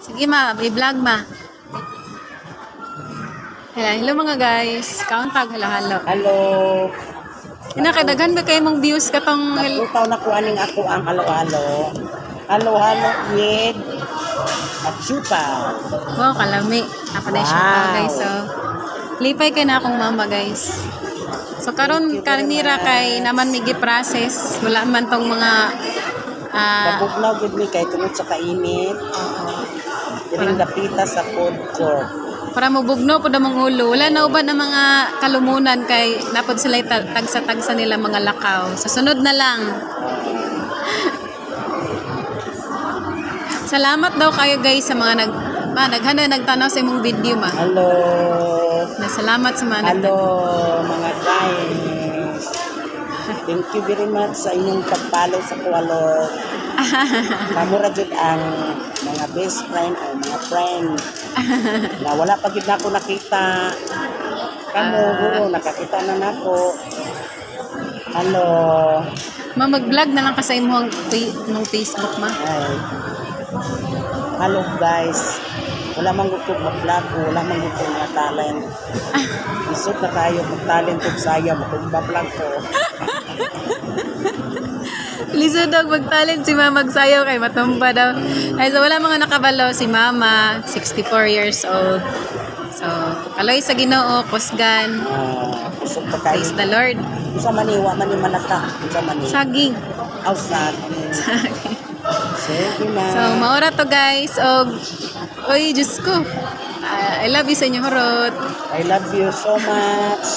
Sige ma, i-vlog ma. Hello, hello mga guys. Kauntag, halo halo. Hello. Inakadaghan ba kayo mong views katong hel- Ikaw na kuaning ako ang halo-halo. Halo-halo with atsupa. Wow, kalami. Ako na siya Wow. guys. So, lipay kay na akong mama guys. So karon kanira kay naman may process. Wala man tong mga ah Pabugnaw gud mi kay tungod sa kainit. Diring dapita sa food court. para mubugno po damang ulo. Wala na uban ng mga kalumunan kay napod sila ta- tagsa-tagsa nila mga lakaw. Sa sunod na lang. Salamat daw kayo guys sa mga nag ma, naghanda nagtanaw sa imong video ma. Hello. Na salamat sa mga nag Hello mga guys. Thank you very much sa inyong pagpalo sa kuwalo. Kamura jud ang mga best friend o mga friend na wala pa gid nako nakita. Kamo guro nakakita na nako. Hello. Ma mag-vlog na lang ka sa imong fa- imong Facebook ma. Hi. Hello guys. Wala man gud ko mag-vlog, wala man gud ko mga talent. Isot na kayo mag-talent ug saya mo kung vlog ko. Lisod daw magtalent si Mama magsayaw kay matumba daw. Ay, so wala mga nakabalo si Mama, 64 years old. So, kaloy sa Ginoo, kusgan. Pa kayo. Praise the Lord. Sa maniwa man ni manaka. Sa mani. Saging. outside. Sige na. So, maura to guys. Og, oy, Diyos ko. Ah, I love you sa inyong horot. I love you so much.